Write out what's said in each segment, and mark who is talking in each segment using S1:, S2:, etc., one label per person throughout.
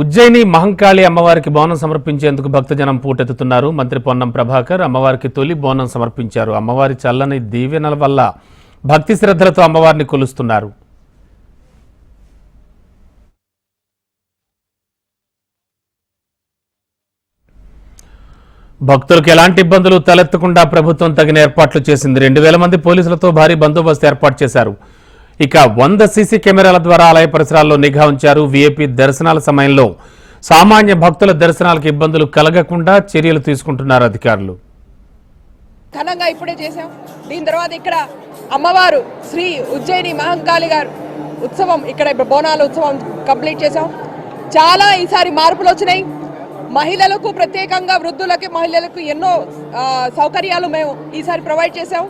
S1: ఉజ్జయిని మహంకాళి అమ్మవారికి బోనం సమర్పించేందుకు భక్తజనం పూటెత్తుతున్నారు. మంత్రి పొన్నం ప్రభాకర్ అమ్మవారికి తొలి బోనం సమర్పించారు. అమ్మవారి చల్లని దీవెనల వల్ల భక్తి శ్రద్ధలతో అమ్మవారిని కొలుస్తున్నారు. భక్తులకు ఎలాంటి ఇబ్బందులు తలెత్తకుండా ప్రభుత్వం తగిన ఏర్పాట్లు చేసింది. రెండు వేల మంది పోలీసులతో భారీ బందోబస్తు ఏర్పాటు చేశారు. ఇక వంద సీసీ కెమెరాల ద్వారా ఆలయ పరిసరాల్లో నిఘా ఉంచారు. వీఐపీ దర్శనాల సమయంలో సామాన్య భక్తుల దర్శనాలకు ఇబ్బందులు కలగకుండా చర్యలు తీసుకుంటున్నారు అధికారులు.
S2: ఘనంగా ఇప్పుడే చేశాం. దీని తర్వాత ఇక్కడ అమ్మవారు శ్రీ ఉజ్జయిని మహంకాళి గారు ఉత్సవం ఇక్కడ ఇప్పుడు బోనాల ఉత్సవం కంప్లీట్ చేశాం. చాలా ఈసారి మార్పులు వచ్చినాయి. మహిళలకు ప్రత్యేకంగా వృద్ధులకి మహిళలకు ఎన్నో సౌకర్యాలు మేము ఈసారి ప్రొవైడ్ చేశాం.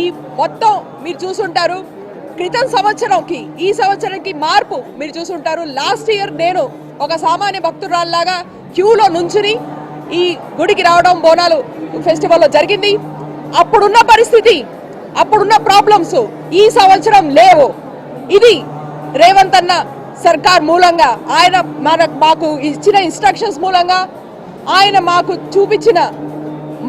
S2: ఈ మొత్తం మీరు చూసుంటారు. క్రితం సంవత్సరంకి ఈ సంవత్సరంకి మార్పు మీరు చూసుంటారు లాస్ట్ ఇయర్ నేను ఒక సామాన్య భక్తురాల్లాగా క్యూలో నుంచుని ఈ గుడికి రావడం బోనాలు ఫెస్టివల్లో జరిగింది. అప్పుడున్న పరిస్థితి అప్పుడున్న ప్రాబ్లమ్స్ ఈ సంవత్సరం లేవు. ఇది రేవంత్ అన్న సర్కార్ మూలంగా ఆయన మన మాకు ఇచ్చిన ఇన్స్ట్రక్షన్స్ మూలంగా ఆయన మాకు చూపించిన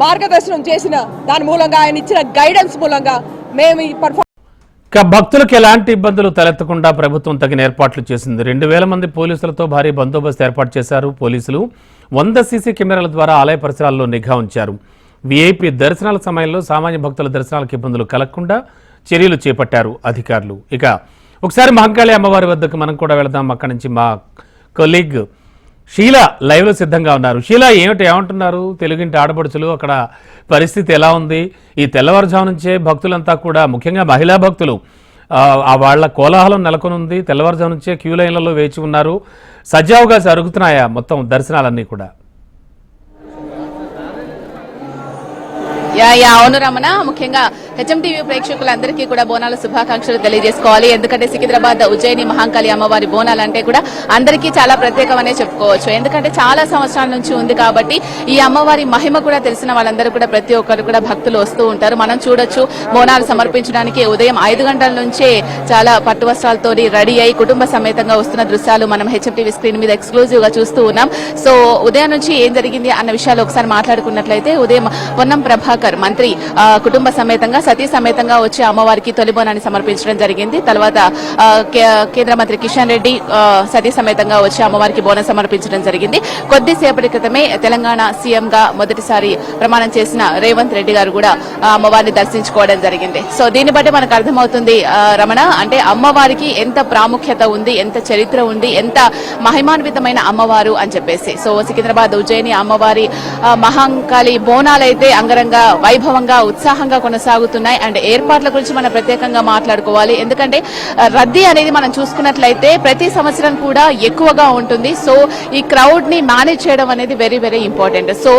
S2: మార్గదర్శనం చేసిన దాని మూలంగా ఆయన ఇచ్చిన గైడెన్స్ మూలంగా మేము ఈ పర్ఫార్మ్
S1: ఇక భక్తులకు ఎలాంటి ఇబ్బందులు తలెత్తకుండా ప్రభుత్వం తగిన ఏర్పాట్లు చేసింది. రెండు వేల మంది పోలీసులతో భారీ బందోబస్తు ఏర్పాటు చేశారు పోలీసులు. వంద సీసీ కెమెరాల ద్వారా ఆలయ పరిసరాల్లో నిఘా ఉంచారు. వీఐపీ దర్శనాల సమయంలో సామాన్య భక్తుల దర్శనాలకు ఇబ్బందులు కలగకుండా చర్యలు చేపట్టారు అధికారులు. ఇక ఒకసారి మహంకాళి అమ్మవారి వద్దకు మనం కూడా వెళదాం. అక్కడి నుంచి మా కొలీగ్ షీల లైవ్లో సిద్ధంగా ఉన్నారు. షీల ఏమిటి? ఏమంటున్నారు? తెలుగింటి ఆడపడుచులు అక్కడ పరిస్థితి ఎలా ఉంది? ఈ తెల్లవారుజాము నుంచే భక్తులంతా కూడా ముఖ్యంగా మహిళా భక్తులు ఆ, ఆ వాళ్ళ కోలాహలం నెలకొని ఉంది తెల్లవారుజాము నుంచే క్యూ లైన్లలో వేచి ఉన్నారు. సజావుగా జరుగుతున్నాయా మొత్తం దర్శనాలన్నీ కూడా?
S3: యా యా అవును రమణ. ముఖ్యంగా హెచ్ఎంటీవీ ప్రేక్షకులందరికీ కూడా బోనాల శుభాకాంక్షలు తెలియజేసుకోవాలి. ఎందుకంటే సికింద్రాబాద్ ఉజ్జయిని మహాంకాళి అమ్మవారి బోనాలు అంటే కూడా అందరికీ చాలా ప్రత్యేకమనే చెప్పుకోవచ్చు. ఎందుకంటే చాలా సంవత్సరాల నుంచి ఉంది కాబట్టి ఈ అమ్మవారి మహిమ కూడా తెలిసిన వాళ్ళందరూ కూడా ప్రతి ఒక్కరు కూడా భక్తులు వస్తూ ఉంటారు. మనం చూడొచ్చు బోనాలు సమర్పించడానికి ఉదయం ఐదు గంటల నుంచే చాలా పట్టు వస్త్రాలతో రెడీ అయి కుటుంబ సమేతంగా వస్తున్న దృశ్యాలు మనం హెచ్ఎంటీవీ స్క్రీన్ మీద ఎక్స్క్లూజివ్గా చూస్తూ ఉన్నాం. సో ఉదయం నుంచి ఏం జరిగింది అన్న విషయాలు ఒకసారి మాట్లాడుకున్నట్లయితే ఉదయం పొన్నం ప్రభాకర్ మంత్రి కుటుంబ సమేతంగా సతీ సమేతంగా వచ్చి అమ్మవారికి తొలి బోనాన్ని సమర్పించడం జరిగింది. తర్వాత కే- కేంద్ర మంత్రి కిషన్ రెడ్డి సతీ సమేతంగా వచ్చి అమ్మవారికి బోనం సమర్పించడం జరిగింది. కొద్దిసేపటి క్రితమే తెలంగాణ సీఎం గా మొదటిసారి ప్రమాణం చేసిన రేవంత్ రెడ్డి గారు కూడా అమ్మవారిని దర్శించుకోవడం జరిగింది. సో దీన్ని బట్టి మనకు అర్థమవుతుంది రమణ అంటే అమ్మవారికి ఎంత ప్రాముఖ్యత ఉంది ఎంత చరిత్ర ఉంది ఎంత మహిమాన్వితమైన అమ్మవారు అని చెప్పేసి. సో సికింద్రాబాద్ ఉజ్జయిని అమ్మవారి మహంకాళి బోనాలైతే అంగరంగ వైభవంగా ఉత్సాహంగా జరుగుతున్నాయి. అండ్ ఏర్పాట్ల గురించి మనం ప్రత్యేకంగా మాట్లాడుకోవాలి. ఎందుకంటే రద్దీ అనేది మనం చూసుకున్నట్లయితే ప్రతి సంవత్సరం కూడా ఎక్కువగా ఉంటుంది. సో ఈ క్రౌడ్ని మేనేజ్ చేయడం అనేది వెరీ వెరీ ఇంపార్టెంట్ సో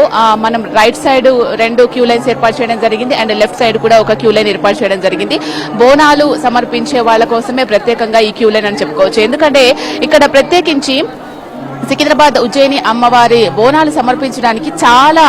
S3: మనం రైట్ సైడ్ రెండు క్యూ లైన్స్ ఏర్పాటు చేయడం జరిగింది. అండ్ లెఫ్ట్ సైడ్ కూడా ఒక క్యూ లైన్ ఏర్పాటు చేయడం జరిగింది. బోనాలు సమర్పించే వాళ్ళ కోసమే ప్రత్యేకంగా ఈ క్యూ లైన్ అని చెప్పుకోవచ్చు. ఎందుకంటే ఇక్కడ ప్రత్యేకించి సికింద్రాబాద్ ఉజ్జయిని అమ్మవారి బోనాలు సమర్పించడానికి చాలా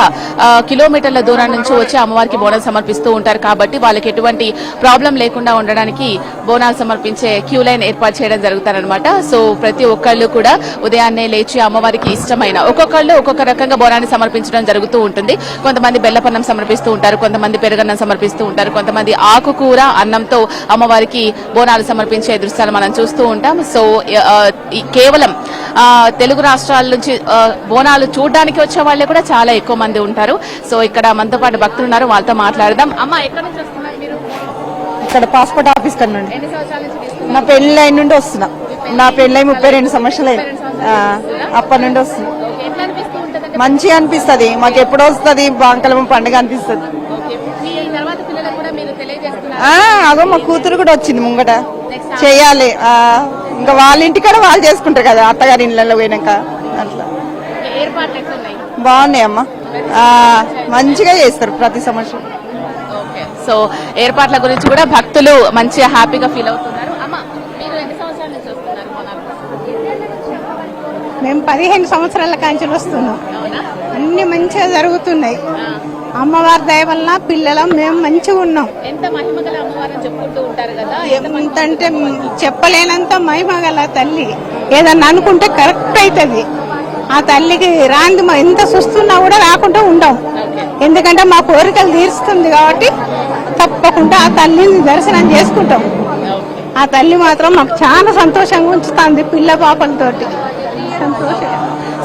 S3: కిలోమీటర్ల దూరం నుంచి వచ్చి అమ్మవారికి బోనాలు సమర్పిస్తూ ఉంటారు. కాబట్టి వాళ్ళకి ఎటువంటి ప్రాబ్లం లేకుండా ఉండడానికి బోనాలు సమర్పించే క్యూ లైన్ ఏర్పాటు చేయడం జరుగుతారనమాట సో ప్రతి ఒక్కళ్ళు కూడా ఉదయాన్నే లేచి అమ్మవారికి ఇష్టమైన ఒక్కొక్కళ్ళు ఒక్కొక్క రకంగా బోనాన్ని సమర్పించడం జరుగుతూ ఉంటుంది. కొంతమంది బెల్లపన్నం సమర్పిస్తూ ఉంటారు కొంతమంది పెరుగన్నం సమర్పిస్తూ ఉంటారు కొంతమంది ఆకుకూర అన్నంతో అమ్మవారికి బోనాలు సమర్పించే దృశ్యాలు మనం చూస్తూ ఉంటాం. సో ఈ కేవలం తెలుగు రాష్ట్రాల నుంచి బోనాలు చూడడానికి వచ్చే వాళ్ళే కూడా చాలా ఎక్కువ మంది ఉంటారు. సో ఇక్కడ మనతో పాటు భక్తులు ఉన్నారు వాళ్ళతో మాట్లాడదాం. అమ్మ ఎక్కడి నుంచి వస్తున్నారు మీరు?
S4: ఇక్కడ పాస్పోర్ట్ ఆఫీస్ కన్నా? నా పెళ్ళి అయిన నుండి వస్తున్నా. నా పెళ్ళి అయి ముప్పై రెండు సంవత్సరాలు అప్పటి నుండి
S3: ఉంటుందంటే
S4: మంచిగా అనిపిస్తుంది. మాకు ఎప్పుడు వస్తుంది? బాంకలమ్మ పండుగ అనిపిస్తుంది. అగో మా కూతురు కూడా వచ్చింది ముంగట. చెయ్యాలి ఆ, ఇంకా వాళ్ళ ఇంటికాడ వాళ్ళు చేసుకుంటారు కదా అత్తగారి ఇళ్ళలో పోయినాక. అట్లా.
S3: ఓకే, ఏర్పాట్లు ఎట్లున్నాయి?
S4: బాగున్నాయి అమ్మ. ఆ, మంచిగా చేస్తారు ప్రతి సంవత్సరం.
S3: ఓకే. సో ఏర్పాట్ల గురించి కూడా భక్తులు మంచిగా హ్యాపీగా ఫీల్ అవుతున్నారు?
S5: మేము పదిహేను సంవత్సరాల కాంచెలు వస్తున్నాం. అన్ని మంచిగా జరుగుతున్నాయి. అమ్మవారి దయ వలన పిల్లలం మేము మంచిగా ఉన్నాం.
S3: ఎంత మహిమ గల అమ్మవారని చెప్పుకుంటూ ఉంటారు కదా?
S5: ఎంతంటే చెప్పలేనంత మహిమ గల తల్లి. ఏదన్నా అనుకుంటే కరెక్ట్ అవుతుంది ఆ తల్లికి రాంది మా ఎంత చూస్తున్నా కూడా రాకుండా ఉండం. ఎందుకంటే మా కోరికలు తీరుస్తుంది కాబట్టి తప్పకుండా ఆ తల్లిని దర్శనం చేసుకుంటాం. ఆ తల్లి మాత్రం మాకు చాలా సంతోషంగా ఉంచుతుంది పిల్ల పాపలతోటి.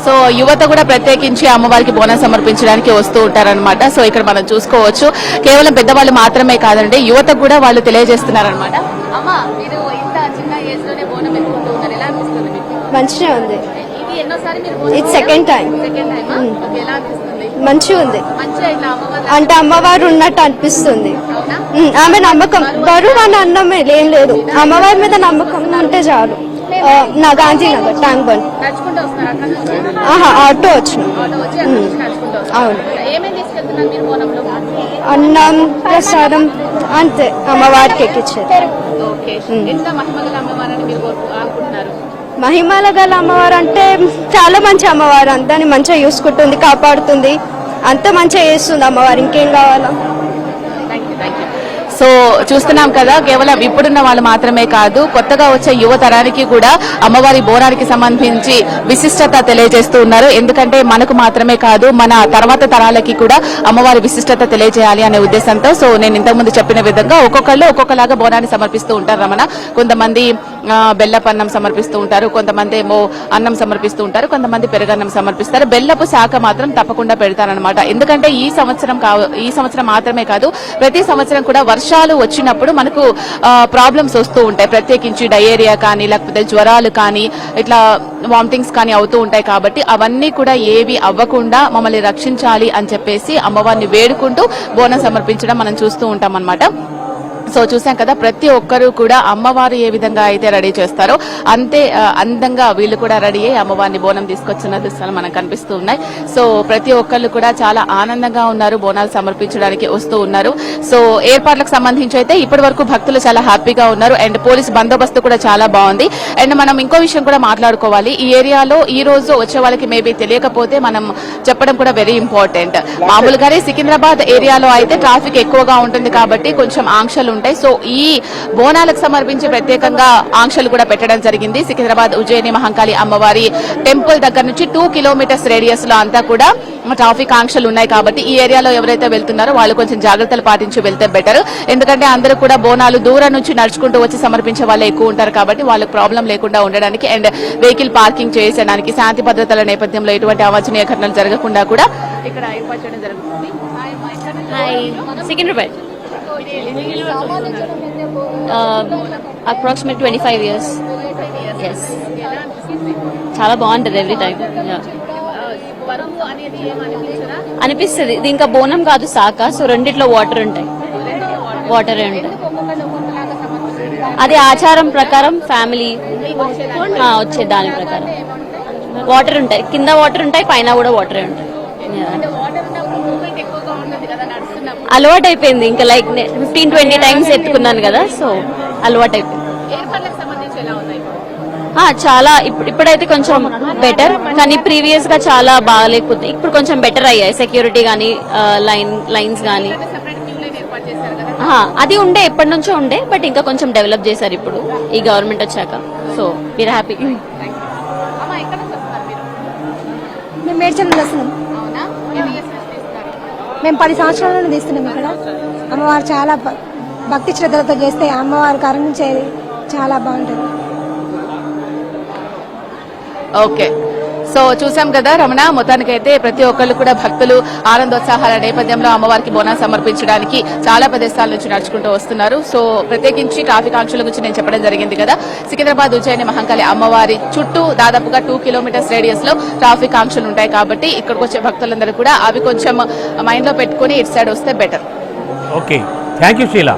S3: సో యువత కూడా ప్రత్యేకించి అమ్మవారికి బోనం సమర్పించడానికి వస్తూ ఉంటారన్నమాట. సో ఇక్కడ మనం చూసుకోవచ్చు. కేవలం పెద్దవాళ్ళు మాత్రమే కాదండి యువత కూడా వాళ్ళు తెలియజేస్తున్నారన్నమాట. అమ్మ మీరు ఇంత చిన్న ఏజ్లోనే బోనం ఎత్తుకుంటూ ఉన్నారు ఎలా అనిపిస్తుంది మీకు?
S6: మంచిగా ఉంది.
S3: ఇది
S6: సెకండ్ టైం
S3: అనిపిస్తుంది?
S6: మంచిగా ఉంది. అంటే అమ్మవారు ఉన్నట్టు అనిపిస్తుంది. ఉమ్, ఆమె నమ్మకం. బరువు అని అన్నమే ఏం లేదు. అమ్మవారి మీద నమ్మకం ఉంటే చాలు. నా గాంధీనగర్ ట్యాంక్ బండ్ ఆహా ఆటో వచ్చిన అవును. అన్నం ప్రసాదం అంతే. అమ్మవారికి
S3: అనుకుంటున్నారు
S6: మహిమల గల అమ్మవారు అంటే చాలా మంచి అమ్మవారు. అందరిని మంచిగా చూసుకుంటుంది కాపాడుతుంది. అంత మంచిగా చేస్తుంది అమ్మవారు. ఇంకేం కావాలా?
S3: సో చూస్తున్నాం కదా కేవలం ఇప్పుడున్న వాళ్ళు మాత్రమే కాదు కొత్తగా వచ్చే యువతరానికి కూడా అమ్మవారి బోనానికి సంబంధించి విశిష్టత తెలియజేస్తూ ఉన్నారు. ఎందుకంటే మనకు మాత్రమే కాదు మన తర్వాత తరాలకి కూడా అమ్మవారి విశిష్టత తెలియజేయాలి అనే ఉద్దేశంతో. సో నేను ఇంతకుముందు చెప్పిన విధంగా ఒక్కొక్కళ్ళు ఒక్కొక్కలాగా బోనాన్ని సమర్పిస్తూ ఉంటారు రమణ. కొంతమంది బెల్లపన్నం సమర్పిస్తూ ఉంటారు. కొంతమంది ఏమో అన్నం సమర్పిస్తూ ఉంటారు. కొంతమంది పెరుగన్నం సమర్పిస్తారు. బెల్లపు శాఖ మాత్రం తప్పకుండా పెడతారనమాట ఎందుకంటే ఈ సంవత్సరం ఈ సంవత్సరం మాత్రమే కాదు ప్రతి సంవత్సరం కూడా వర్షాలు వచ్చినప్పుడు మనకు ప్రాబ్లమ్స్ వస్తూ ఉంటాయి. ప్రత్యేకించి డయేరియా కానీ లేకపోతే జ్వరాలు కానీ ఇట్లా వామిటింగ్స్ కానీ అవుతూ ఉంటాయి కాబట్టి అవన్నీ కూడా ఏవి అవ్వకుండా మమ్మల్ని రక్షించాలి అని చెప్పేసి అమ్మవారిని వేడుకుంటూ బోనం సమర్పించడం మనం చూస్తూ ఉంటాం అన్నమాట సో చూసాం కదా ప్రతి ఒక్కరూ కూడా అమ్మవారు ఏ విధంగా అయితే రెడీ చేస్తారో అంతే అందంగా వీళ్ళు కూడా రెడీ అయ్యి అమ్మవారిని బోనం తీసుకొచ్చిన దృశ్యాలు మనకు కనిపిస్తూ ఉన్నాయి. సో ప్రతి ఒక్కళ్ళు కూడా చాలా ఆనందంగా ఉన్నారు బోనాలు సమర్పించడానికి వస్తూ ఉన్నారు. సో ఏర్పాట్లకు సంబంధించి అయితే ఇప్పటి వరకు భక్తులు చాలా హ్యాపీగా ఉన్నారు. అండ్ పోలీస్ బందోబస్తు కూడా చాలా బాగుంది. అండ్ మనం ఇంకో విషయం కూడా మాట్లాడుకోవాలి. ఈ ఏరియాలో ఈ రోజు వచ్చే వాళ్ళకి మేబీ తెలియకపోతే మనం చెప్పడం కూడా వెరీ ఇంపార్టెంట్. మామూలుగానే సికింద్రాబాద్ ఏరియాలో అయితే ట్రాఫిక్ ఎక్కువగా ఉంటుంది కాబట్టి కొంచెం ఆంక్షలు ఉంటాయి. సో ఈ బోనాలకు సమర్పించి ప్రత్యేకంగా ఆంక్షలు కూడా పెట్టడం జరిగింది. సికింద్రాబాద్ ఉజ్జయిని మహంకాళి అమ్మవారి టెంపుల్ దగ్గర నుంచి టూ కిలోమీటర్స్ రేడియస్లో అంతా కూడా ట్రాఫిక్ ఆంక్షలు ఉన్నాయి కాబట్టి ఈ ఏరియాలో ఎవరైతే వెళ్తున్నారో వాళ్ళు కొంచెం జాగ్రత్తలు పాటించి వెళ్తే బెటర్. ఎందుకంటే అందరూ కూడా బోనాలు దూరం నుంచి నడుచుకుంటూ వచ్చి సమర్పించే వాళ్ళు ఎక్కువ ఉంటారు కాబట్టి వాళ్ళకి ప్రాబ్లం లేకుండా ఉండడానికి అండ్ వెహికల్ పార్కింగ్ చేసేయడానికి శాంతి భద్రతల నేపథ్యంలో ఎటువంటి అవాంఛనీయ ఘటనలు జరగకుండా కూడా ఇక్కడ ఏర్పాటు చేయడం జరుగుతుంది.
S7: Secunderabad. Approximate twenty five years yes చాలా బాగుంటుంది ఎవ్రీ టైం అనిపిస్తుంది. ఇది ఇంకా బోనం కాదు శాఖ. సో రెండిట్లో వాటర్ ఉంటాయి. వాటర్ ఉంటాయి. అది ఆచారం ప్రకారం ఫ్యామిలీ వచ్చే దాని ప్రకారం. వాటర్ ఉంటాయి. కింద వాటర్ ఉంటాయి పైన కూడా వాటర్ ఉంటాయి. అలవాటు అయిపోయింది ఇంకా లైక్ ఫిఫ్టీన్ ట్వంటీ టైమ్స్ ఎత్తుకున్నాను కదా సో అలవాటు అయిపోయింది ఆ, చాలా ఇప్పుడు ఇప్పుడైతే కొంచెం బెటర్ కానీ ప్రీవియస్గా చాలా బాగాలేకపోతే ఇప్పుడు కొంచెం బెటర్ అయ్యాయి. సెక్యూరిటీ కానీ లైన్ లైన్స్ కానీ అది ఉండే ఎప్పటి నుంచో ఉండే బట్ ఇంకా కొంచెం డెవలప్ చేశారు ఇప్పుడు ఈ గవర్నమెంట్ వచ్చాక. సో మీరు? హ్యాపీ
S8: మేము మేడ్చల్ వస్తున్నాం. మేము పది సంవత్సరాల నుండి తీస్తున్నాం ఇక్కడ. అమ్మవారు చాలా భక్తి శ్రద్ధలతో చేస్తే అమ్మవారు కరుణించేది చాలా బాగుంటుంది.
S3: ఓకే. సో చూసాం కదా రమణ మొత్తానికైతే ప్రతి ఒక్కళ్ళు కూడా భక్తులు ఆనందోత్సాహాల నేపథ్యంలో అమ్మవారికి బోనా సమర్పించడానికి చాలా ప్రదేశాల నుంచి నడుచుకుంటూ వస్తున్నారు. సో ప్రత్యేకించి ట్రాఫిక్ ఆంక్షల గురించి నేను చెప్పడం జరిగింది కదా. సికింద్రాబాద్ ఉజ్జయిని మహంకాళి అమ్మవారి చుట్టూ దాదాపుగా టూ కిలోమీటర్స్ రేడియస్లో ట్రాఫిక్ ఆంక్షలు ఉంటాయి కాబట్టి ఇక్కడికి వచ్చే భక్తులందరూ కూడా అవి కొంచెం మైండ్లో పెట్టుకుని ఇటు సైడ్ వస్తే better
S1: okay thank you Sheela